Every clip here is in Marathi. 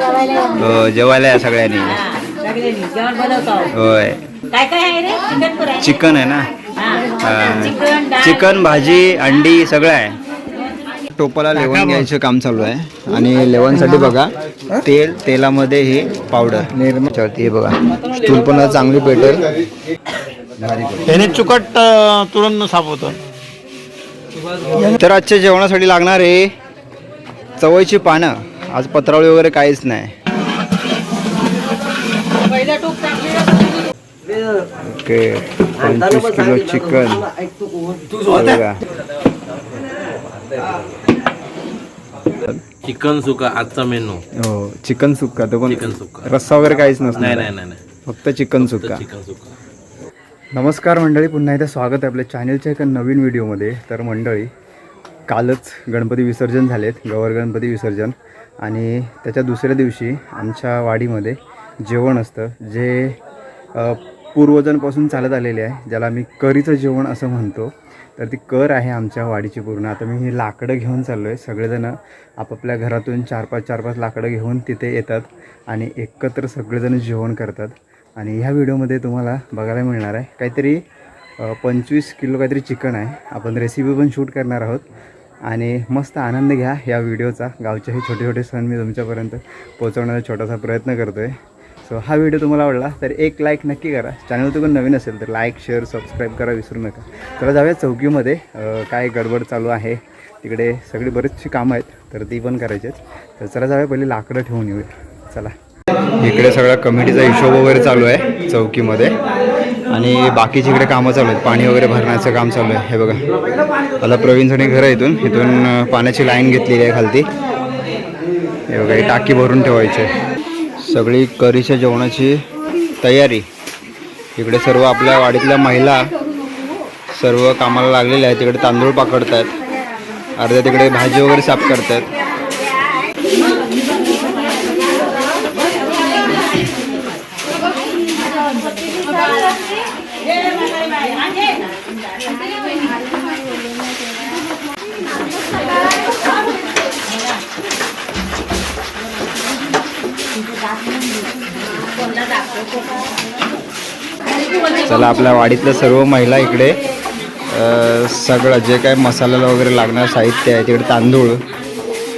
हो जेवायला या सगळ्यांनी. होय. काय काय आहे रे? चिकन आहे ना. चिकन भाजी अंडी सगळं आहे. टोपाला लेवण घ्यायचं काम चालू आहे. आणि लेवणसाठी बघा तेल तेलामध्ये हे पावडर निर्माती हे बघा स्टूल पण चांगली पेटेल. त्याने चुकट तुरंत साफ होतं. तर आजच्या जेवणासाठी लागणार आहे चवळीची पानं. आज पत्रावळी वगैरे काहीच नाही. ओके पंचवीस किलो चिकन. चिकन सुका आजचा मेनू. हो चिकन सुक्का तो पण चिकन सुक्का. रस्सा वगैरे काहीच नाही नाही नाही नाही. फक्त चिकन सुक्का चिकन सुका. नमस्कार मंडळी पुन्हा एकदा स्वागत आहे आपल्या चॅनलच्या एका नवीन व्हिडिओमध्ये तर मंडळी कालच गणपती विसर्जन झालेत गवर गणपती विसर्जन. आणि त्याच्या दुसऱ्या दिवशी आमच्या वाडीमध्ये जेवण असतं जे पूर्वजांपासून चालत आलेले आहे ज्याला आम्ही करीचं जेवण असं म्हणतो. तर ती कर आहे आमच्या वाडीची पूर्ण. आता मी ही लाकडं घेऊन चाललो आहे सगळेजणं आपापल्या घरातून चार पाच चार पाच लाकडं घेऊन तिथे येतात आणि एकत्र सगळेजण जेवण करतात. आणि ह्या व्हिडिओमध्ये तुम्हाला बघायला मिळणार आहे काहीतरी पंचवीस किलो काहीतरी चिकन आहे. आपण रेसिपी पण शूट करणार आहोत. आणि मस्त आनंद घ्या या व्हिडिओचा. गावचे हे छोटे छोटे सण मी तुमच्यापर्यंत पोहोचवण्याचा छोटासा प्रयत्न करतो आहे सो हा व्हिडिओ तुम्हाला आवडला तर एक लाईक नक्की करा. चॅनल तुम्ही नवीन असेल तर लाईक शेअर सबस्क्राईब करा विसरू नका. तर जाऊया चौकीमध्ये. काय गडबड चालू आहे. तिकडे सगळी बरीचशी कामं आहेत तर ती पण करायची आहेत. तर चला जाऊया पहिले लाकडं ठेवून येऊया. चला. इकडे सगळा कमिटीचा हिशोब वगैरे चालू आहे चौकीमध्ये. आणि बाकीचे इकडे कामं चालू आहेत. पाणी वगैरे भरण्याचं काम चालू आहे. हे बघा. आता प्रवीणसाने घर आहे इथून. इथून पाण्याची लाईन घेतलेली आहे खालती. हे बघा ही टाकी भरून ठेवायची आहे. सगळी करीच्या जेवणाची तयारी. इकडे सर्व आपल्या वाडीतल्या महिला सर्व कामाला लागलेल्या आहेत. तिकडे तांदूळ पाकडत आहेत अर्ध्या तिकडे भाजी वगैरे साफ करतात चला आपल्या वाडीतल्या सर्व महिला इकडे सगळं जे काय मसाल्याला वगैरे लागणार साहित्य आहे तिकडे तांदूळ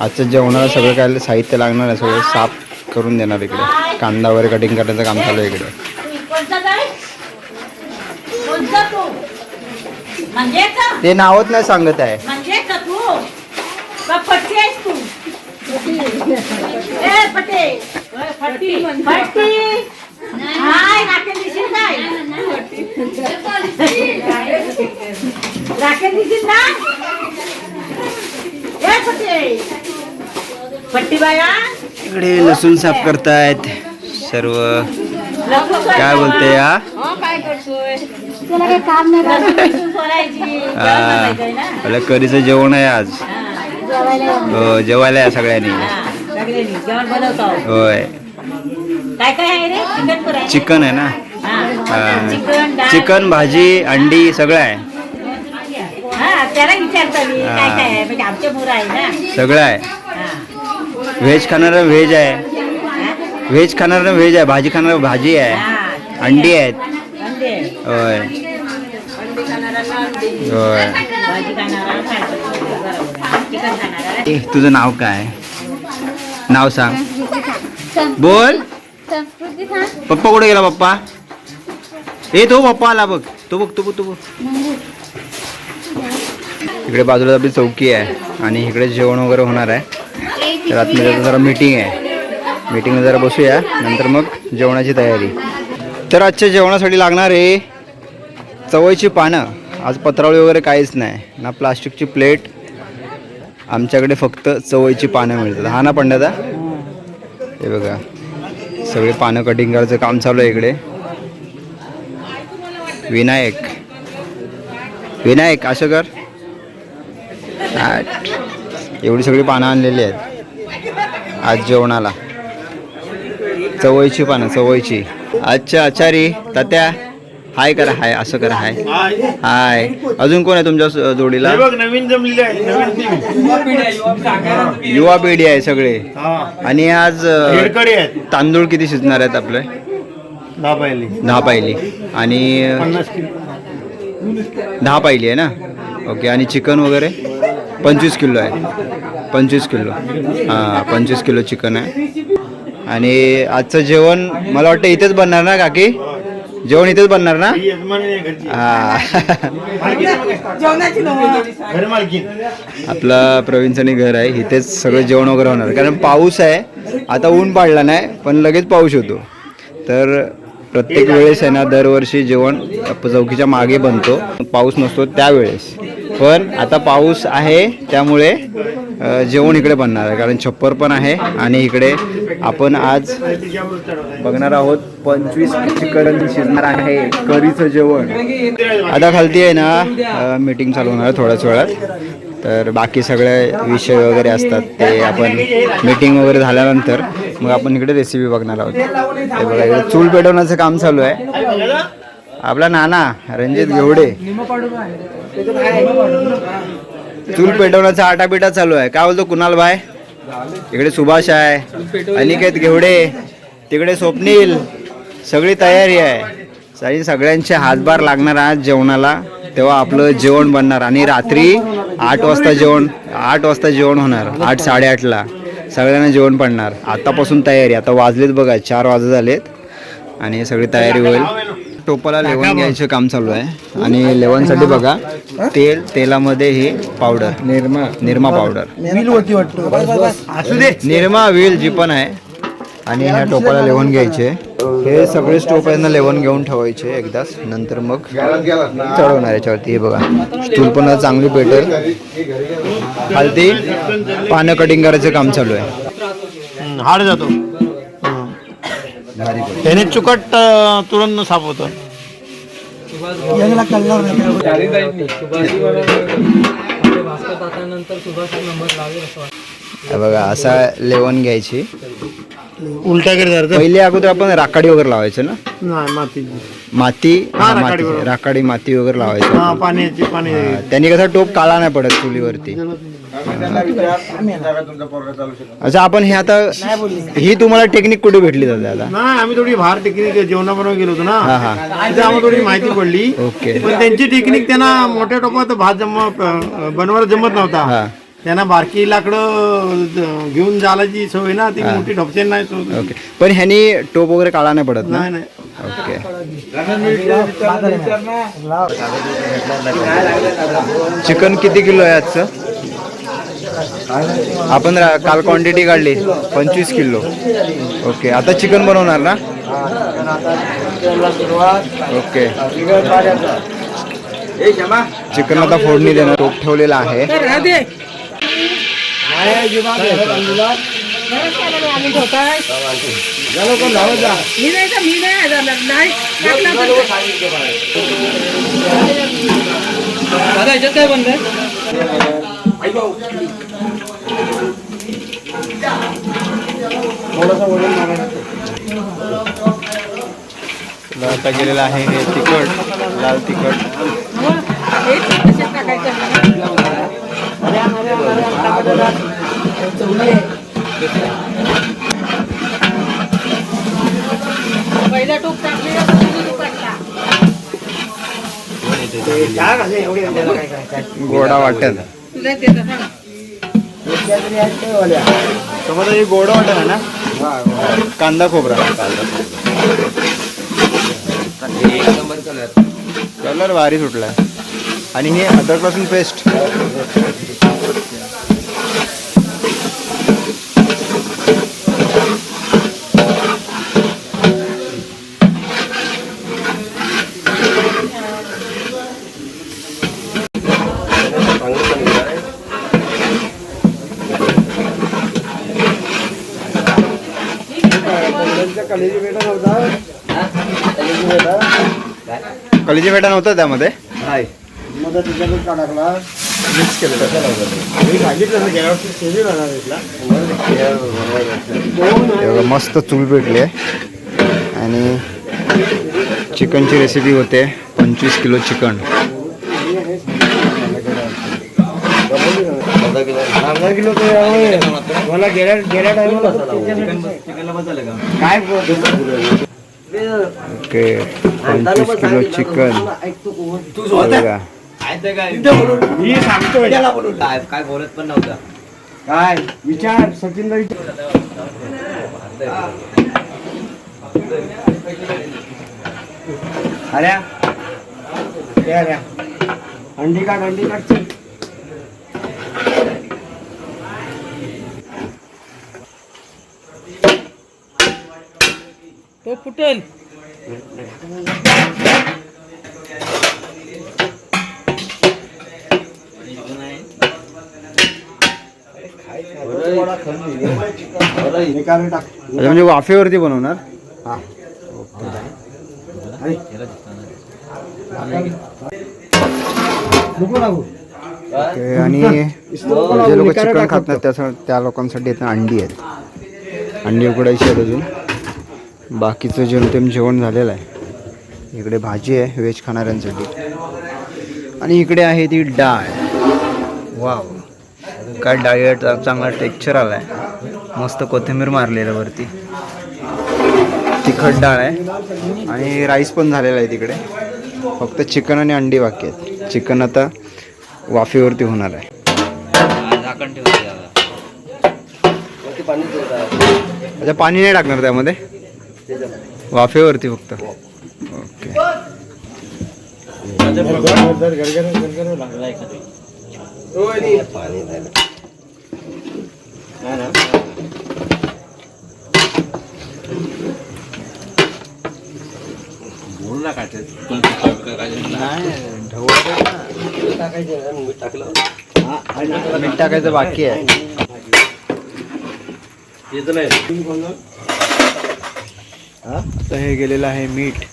आजच्या जेवणाला सगळं काय साहित्य लागणार आहे सगळं साफ करून देणार इकडे. कांदा वगैरे कटिंग करण्याचं काम चालू आहे इकडे. कोणता तू. म्हणजे का? ते नावच नाही सांगत आहे. म्हणजे का तू? का आहेस तू? ए हाय ना ए पट्टे पट्टी बाया. इकडे लसूण साफ करतायत सर्व. काय बोलते या हा, आपल्या करीचं जेवण आहे आज? हो. जेवायला या. सगळ्यांनी. होय. काय काय आहे रे? चिकन आहे ना? हा. चिकन भाजी अंडी सगळं आहे. काय काय म्हणजे सगळं आहे. हा. व्हेज खाणारा व्हेज आहे? व्हेज खाणारा व्हेज आहे भाजी खाणारा भाजी आहे. हा. अंडी आहेत. होय. होय. ए तुझं नाव काय? नाव सांग. बोल. पप्पा कुठे गेला पप्पा? ए तो पप्पा आला बघ. तो बघ तो बघ तो बघ. इकडे बाजूला आपली चौकी आहे आणि इकडे जेवण वगैरे होणार आहे. तर आतमध्ये आता जरा मीटिंग आहे. मीटिंगला जरा बसूया. नंतर मग जेवणाची तयारी. तर आजच्या जेवणासाठी लागणार आहे चवळीची पानं. आज पत्रावळी वगैरे काहीच नाही. ना प्लास्टिकची प्लेट. आमच्याकडे फक्त चवळीची पानं मिळतात. हा ना पंड्याचा हे बघा. सगळे पानं कटिंग करायचं काम चालू आहे इकडे. विनायक. विनायक असं कर. आठ. एवढी सगळी पानं आणलेली आहेत. आज जेवणाला. चवळीची पानं चवळीची. अच्छा आचारी तात्या. हाय करा हाय असं करा हाय. हाय. अजून कोण आहे तुमच्या जोडीला? बघ नवीन जमलेली आहे नवीन टीम युवा पिढी आहे सगळे. हा. आणि आज तांदूळ किती शिजणार आहेत आपले? दहा पाहिली दहा पायली. आणि दहा पायली आहे ना? ओके आणि चिकन वगैरे? पंचवीस किलो आहे. पंचवीस किलो. हां पंचवीस किलो चिकन आहे. आणि आजचं जेवण मला वाटतं इथेच बनणार ना काकी? जेवण इथेच बनणार ना? ही यजमानी आहे घरची. हां. घर मालकीन. आपलं प्रवीणचं घर आहे इथेच सगळं जेवण वगैरे होणार. कारण पाऊस आहे आता ऊन पाडला नाही पण लगेच पाऊस होतो तर प्रत्येक वेळेस आहे ना. दरवर्षी जेवण चौकीच्या मागे बनतो. पाऊस नसतो त्यावेळेस. पण आता पाऊस आहे त्यामुळे जेवण इकडे बनणार आहे कारण छप्पर पण आहे आणि इकडे आपण आज बघणार आहोत पंचवीस चिकन शिजणार आहे करीचं जेवण. आता खालती आहे ना मीटिंग चालू होणार थोड्याच वेळात. तर बाकी सगळे विषय वगैरे असतात ते आपण मीटिंग वगैरे झाल्यानंतर मग आपण इकडे रेसिपी बघणार आहोत. ते बघा इकडे चूल पेटवण्याचं काम चालू आहे. आपला नाना रणजित घेवडे. चूल पेटवण्याचा आटापिटा चालू आहे. काय बोलतो कुणाल भाय इकडे सुभाष आहे. अनिकेत घेवडे. तिकडे स्वप्नील. सगळी तयारी आहे. आणि सगळ्यांचे हातभार लागणार आज जेवणाला. तेव्हा आपलं जेवण बनणार. आणि रात्री आठ वाजता जेवण आठ वाजता जेवण होणार. आठ साडेआठला. सगळ्यांना जेवण पडणार. आतापासून तयारी. आता वाजलेत बघा चार वाजत झालेत. आणि सगळी तयारी होईल. टोपाला लेवण घ्यायचं काम चालू आहे. आणि लेवणसाठी बघा तेल तेलामध्ये हे पावडर निरमा. निरमा पावडर असू दे. निरमा व्हील जी पण आहे. आणि ह्या टोपाला लेवण घ्यायचे. हे सगळे स्टोप आहेत ना लेवण घेऊन ठेवायचे एकदाच. नंतर मग चढवणार याच्यावरती हे बघा. स्टूल पण चांगली पेटेल. खालती पानं कटिंग करायचं काम चालू आहे. हाड जातो. त्याने चुकट तुरंत साफ होतं हे बघा असा लेवण घ्यायची. उलट्या करत. पहिले अगोदर आपण राखाडी वगैरे लावायचं ना? माती. माती? राखाडी माती. वगैरे लावायचं. हा पाण्याची पाणी त्यांनी कसा टोप काळा नाही पडत चुलीवरती. अच्छा आपण हे आता ही तुम्हाला टेक्निक कुठे भेटली जाते आता? नाही आम्ही थोडी बाहेर टेक्निक जेवणाबरोबर गेलो होतो ना. हा. तिथे आम्हाला थोडी माहिती पडली. ओके. पण त्यांची टेक्निक त्यांना मोठ्या टोपात भात जम बनवायला जमत हा. नव्हता त्यांना बारकी लाकडं ज- घेऊन जायची सवय ना ती मोठी ढपचेन नाही सवय. ओके. पण ह्यानी टोप वगैरे काळा नाही पडत ना? नाही नाही. ओके. चिकन किती किलो आहे आजचं? आपण रा- काल क्वांटिटी काढली पंचवीस किलो. ओके आता चिकन बनवणार ना? ओके चिकन आता फोडणी देणार टोप ठेवलेला आहे. मी नाही का मी नाही झालं नाही टाकला तर- आता गेलेला आहे हे तिखट लाल तिखट पहिला टोप गोडा हा. समजा हे गोडा वाटेल आहे ना? कांदा खोबरा. कलर. भारी सुटलाय. आणि हे अद्रक लसूण पेस्ट कलिजी फेटा नव्हता. त्यामध्ये? मिक्स केलं हे मस्त चूल पेटली आहे. आणि चिकनची रेसिपी होते. पंचवीस किलो चिकन. ओके. पंचवीस किलो चिकन. बघा मी सांगतोय. काय बोलत पण नव्हता. काय? विचार सचिन अऱ्या अंडी काढ अंडी काढ. चल. फुटेल अच्छा म्हणजे वाफेवरती बनवणार? हा. ओके आणि जे लोक चिकन खात नाहीत त्या त्या लोकांसाठी अंडी आहेत. अंडी उकडायची आहेत अजून. बाकीचं जेमतेम जेवण झालेलं आहे. इकडे भाजी आहे व्हेज खाणाऱ्यांसाठी. आणि इकडे आहे ती डाळ. वाव. काय डाळीट चांगला टेक्चर आला आहे मस्त कोथिंबीर मारलेलं वरती. तिखट डाळ आहे. आणि राईस पण झालेला आहे तिकडे. फक्त चिकन आणि अंडी बाकी आहेत. चिकन आता वाफेवरती होणार आहे. अच्छा पाणी नाही टाकणार त्यामध्ये? वाफेवरती फक्त. ओके. टाकायचं बाकी आहे. येत नाही. आता हे गेलेलं आहे मीठ.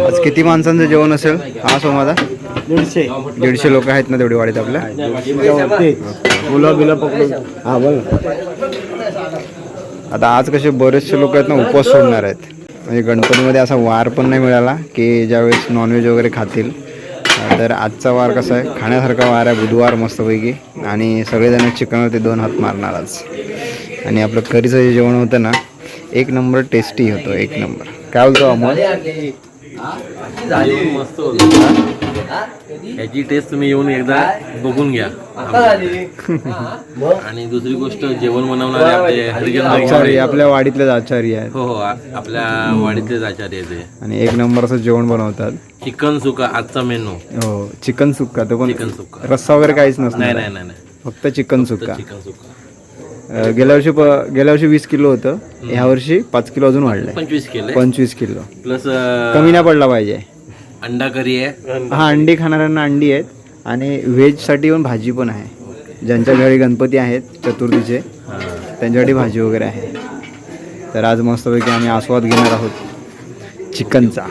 आज किती माणसांचं जेवण असेल? हा सोमादा दीडशे. दीडशे लोक आहेत ना तेवढी वाडीत आपल्या मुलं बिलं पकडून. हा बोल आता आज कसे बरेचसे लोक आहेत ना उपवास सोडणार आहेत. म्हणजे गणपतीमध्ये असा वार पण नाही मिळाला की ज्यावेळेस नॉनव्हेज वगैरे खातील. तर आजचा वार कसा आहे? खाण्यासारखा वार आहे बुधवार मस्तपैकी. आणि सगळेजण चिकनवरती दोन हात मारणार आज. आणि आपलं करीचं जे जेवण होतं ना एक नंबर टेस्टी होतं एक नंबर. काय बोलतो अमोल? मस्त ह्याची टेस्ट तुम्ही येऊन एकदा बघून घ्या. आणि दुसरी गोष्ट जेवण बनवणारे आपले हरिजन आचार्य. आपल्या वाडीतलेच आचार्य आहेत. हो हो आपल्या वाडीतलेच आचार्य ते आणि एक नंबर असं जेवण बनवतात. चिकन सुका आजचा मेनू हो चिकन सुक्का तो पण चिकन सुक्का रस्सा वगैरे काहीच नाही नसणार. नाही नाही नाही फक्त चिकन सुक्का चिकन सुका. अं, गेल्या वर्षी प- गेल्या वर्षी वीस किलो होतं. ह्या वर्षी पाच किलो अजून वाढलंय. पंचवीस केले पंचवीस किलो. प्लस कमी नाही पडला पाहिजे. अंडा करी आहे. हा अंडी खाणाऱ्यांना अंडी आहेत. आणि व्हेजसाठी पण भाजी पण आहे. ज्यांच्या घरी गणपती आहेत चतुर्थीचे त्यांच्यासाठी भाजी वगैरे आहे. तर आज मस्तपैकी आम्ही आस्वाद घेणार आहोत चिकनचा.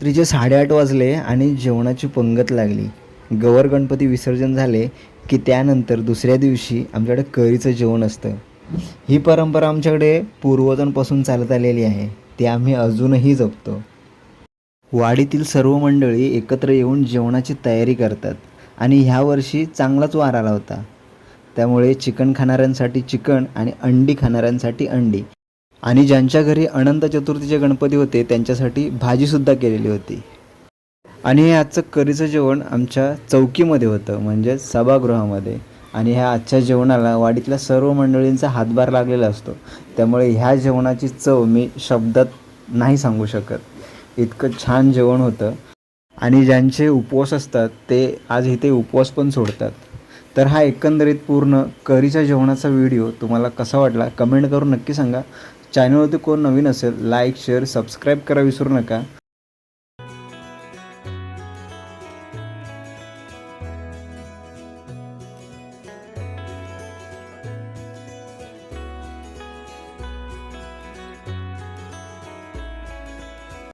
रात्रीचे साडेआठ वाजले आणि जेवणाची पंगत लागली. गवर गणपती विसर्जन झाले की त्यानंतर दुसऱ्या दिवशी आमच्याकडे करीचं जेवण असतं. ही परंपरा आमच्याकडे पूर्वजांपासून चालत आलेली आहे. ती आम्ही अजूनही जपतो. वाडीतील सर्व मंडळी एकत्र येऊन जेवणाची तयारी करतात आणि ह्या वर्षी चांगलाच वार आला होता. त्यामुळे चिकन खाणाऱ्यांसाठी चिकन आणि अंडी खाणाऱ्यांसाठी अंडी. आणि ज्यांच्या घरी अनंत चतुर्थीचे गणपती होते त्यांच्यासाठी भाजीसुद्धा केलेली होती. आणि हे आजचं करीचं जेवण आमच्या चौकीमध्ये होतं म्हणजेच सभागृहामध्ये. आणि ह्या आजच्या जेवणाला वाडीतल्या सर्व मंडळींचा हातभार लागलेला असतो. त्यामुळे ह्या जेवणाची चव मी शब्दात नाही सांगू शकत. इतकं छान जेवण होतं. आणि ज्यांचे उपवास असतात ते आज इथे उपवास पण सोडतात. तर हा एकंदरीत पूर्ण करीच्या जेवणाचा व्हिडिओ तुम्हाला कसा वाटला कमेंट करून नक्की सांगा. चॅनलवरती कोण नवीन असेल लाईक शेअर सबस्क्राईब करा विसरू नका.